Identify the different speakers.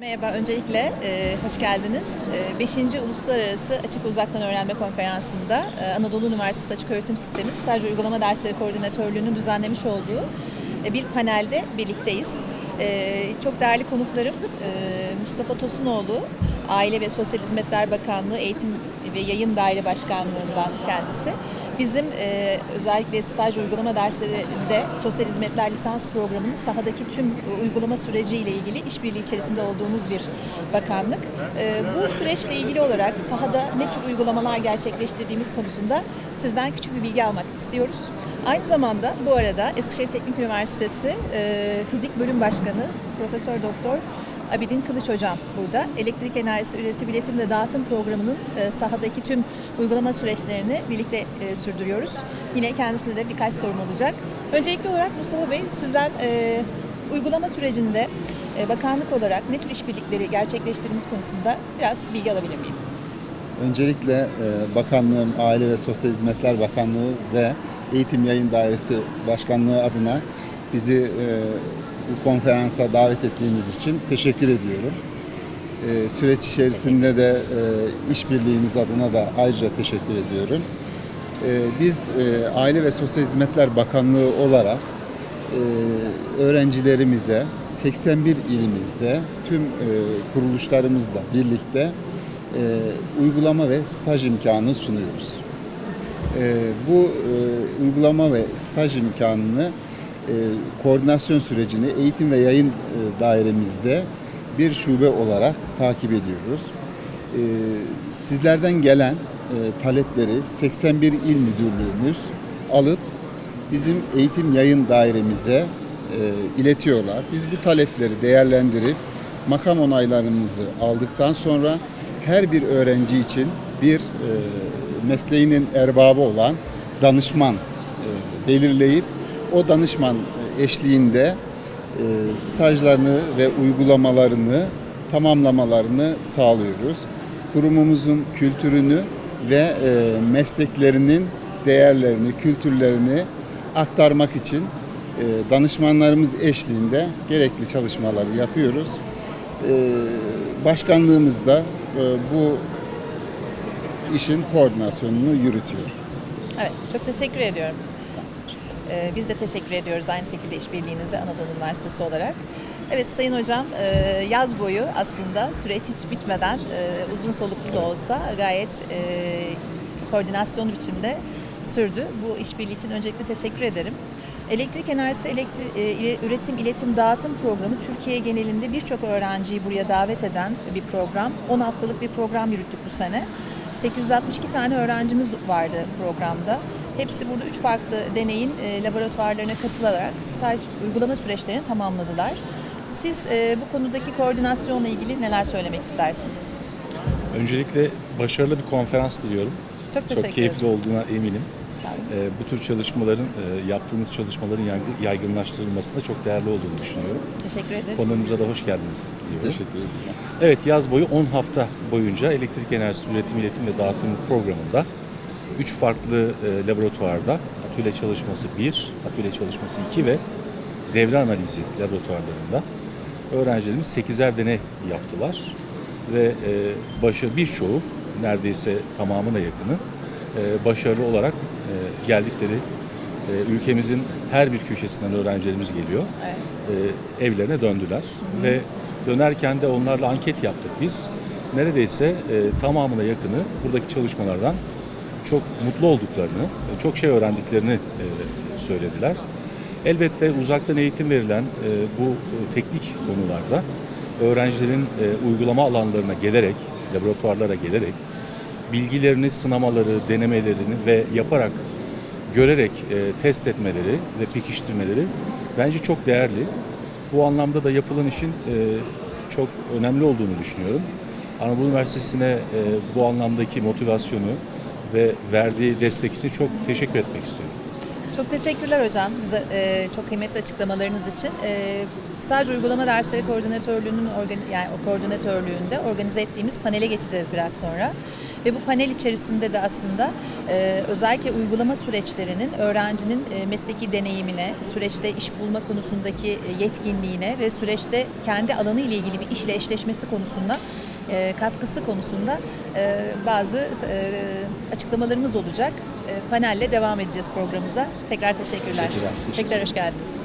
Speaker 1: Merhaba, öncelikle e, hoş geldiniz. 5. Uluslararası Açık Uzaktan Öğrenme Konferansı'nda e, Anadolu Üniversitesi Açık Öğretim Sistemi Staj Uygulama Dersleri Koordinatörlüğü'nün düzenlemiş olduğu e, bir panelde birlikteyiz. E, çok değerli konuklarım e, Mustafa Tosunoğlu, Aile ve Sosyal Hizmetler Bakanlığı Eğitim ve Yayın Daire Başkanlığı'ndan kendisi. Bizim e, özellikle staj uygulama derslerinde sosyal hizmetler lisans programının sahadaki tüm uygulama süreciyle ilgili işbirliği içerisinde olduğumuz bir bakanlık. E, bu süreçle ilgili olarak sahada ne tür uygulamalar gerçekleştirdiğimiz konusunda sizden küçük bir bilgi almak istiyoruz. Aynı zamanda bu arada Eskişehir Teknik Üniversitesi e, Fizik Bölüm Başkanı Profesör Doktor Abidin Kılıç Hocam burada. Elektrik enerjisi üretim, iletim ve dağıtım programının e, sahadaki tüm uygulama süreçlerini birlikte e, sürdürüyoruz. Yine kendisine de birkaç sorum olacak. Öncelikli olarak Mustafa Bey sizden e, uygulama sürecinde bakanlık olarak ne tür işbirlikleri gerçekleştirdiğiniz konusunda biraz bilgi alabilir miyim?
Speaker 2: Öncelikle bakanlığım, Aile ve Sosyal Hizmetler Bakanlığı ve Eğitim Yayın Dairesi Başkanlığı adına bizi bu konferansa davet ettiğiniz için teşekkür ediyorum. E, süreç içerisinde de e, işbirliğiniz adına da ayrıca teşekkür ediyorum. E, biz e, Aile ve Sosyal Hizmetler Bakanlığı olarak e, öğrencilerimize 81 ilimizde tüm e, kuruluşlarımızla birlikte e, uygulama ve staj imkanı sunuyoruz. E, bu e, uygulama ve staj imkanını koordinasyon sürecini eğitim ve yayın e, dairemizde bir şube olarak takip ediyoruz. E, sizlerden gelen e, talepleri 81 il müdürlüğümüz alıp bizim eğitim yayın dairemize e, iletiyorlar. Biz bu talepleri değerlendirip makam onaylarımızı aldıktan sonra her bir öğrenci için bir e, mesleğinin erbabı olan danışman e, belirleyip o danışman e, eşliğinde e, stajlarını ve uygulamalarını tamamlamalarını sağlıyoruz. Kurumumuzun kültürünü ve e, mesleklerinin değerlerini, kültürlerini aktarmak için danışmanlarımız eşliğinde gerekli çalışmaları yapıyoruz. Başkanlığımız da bu işin koordinasyonunu yürütüyor.
Speaker 1: Evet, çok teşekkür ediyorum. Ee, Biz de teşekkür ediyoruz aynı şekilde işbirliğinize Anadolu Üniversitesi olarak. Evet Sayın Hocam, e, yaz boyu aslında süreç hiç bitmeden e, uzun soluklu da olsa gayet e, koordinasyonlu biçimde sürdü. Bu işbirliği için öncelikle teşekkür ederim. Elektrik enerjisi elektri- e, üretim iletim dağıtım programı Türkiye genelinde birçok öğrenciyi buraya davet eden bir program. 10 haftalık bir program yürüttük bu sene. 862 tane öğrencimiz vardı programda. Hepsi burada üç farklı deneyin e, laboratuvarlarına katılarak staj uygulama süreçlerini tamamladılar. Siz e, bu konudaki koordinasyonla ilgili neler söylemek istersiniz?
Speaker 3: Öncelikle başarılı bir konferans diliyorum.
Speaker 1: Çok teşekkür
Speaker 3: Çok keyifli
Speaker 1: ederim.
Speaker 3: olduğuna eminim.
Speaker 1: Sağ olun.
Speaker 3: Ee, Bu tür çalışmaların, e, yaptığınız çalışmaların yaygı- yaygınlaştırılmasında çok değerli olduğunu düşünüyorum.
Speaker 1: Teşekkür ederiz.
Speaker 3: Konuğumuza da hoş geldiniz diyorum.
Speaker 2: Teşekkür ederim.
Speaker 3: Evet, yaz boyu 10 hafta boyunca elektrik enerjisi üretim, iletim ve dağıtım programında 3 farklı e, laboratuvarda atölye çalışması 1, atölye çalışması 2 ve devre analizi laboratuvarlarında öğrencilerimiz 8'er deney yaptılar ve e, başı birçoğu neredeyse tamamına yakını e, başarılı olarak e, geldikleri e, ülkemizin her bir köşesinden öğrencilerimiz geliyor.
Speaker 1: Evet.
Speaker 3: E, evlerine döndüler ve dönerken de onlarla anket yaptık biz. Neredeyse e, tamamına yakını buradaki çalışmalardan çok mutlu olduklarını, e, çok şey öğrendiklerini e, söylediler. Elbette uzaktan eğitim verilen e, bu teknik konularda öğrencilerin uygulama alanlarına gelerek, laboratuvarlara gelerek bilgilerini, sınamaları, denemelerini ve yaparak görerek test etmeleri ve pekiştirmeleri bence çok değerli. Bu anlamda da yapılan işin çok önemli olduğunu düşünüyorum. Anadolu Üniversitesi'ne bu anlamdaki motivasyonu ve verdiği destek için çok teşekkür etmek istiyorum.
Speaker 1: Çok teşekkürler hocam bize e, çok kıymetli açıklamalarınız için. E, staj uygulama dersleri koordinatörlüğünün organi- yani koordinatörlüğünde organize ettiğimiz panele geçeceğiz biraz sonra. Ve bu panel içerisinde de aslında e, özellikle uygulama süreçlerinin öğrencinin e, mesleki deneyimine, süreçte iş bulma konusundaki e, yetkinliğine ve süreçte kendi alanı ile ilgili bir işle eşleşmesi konusunda e, katkısı konusunda e, bazı e, açıklamalarımız olacak. E, panelle devam edeceğiz programımıza. Tekrar teşekkürler.
Speaker 3: Teşekkürler.
Speaker 1: Tekrar hoş geldiniz.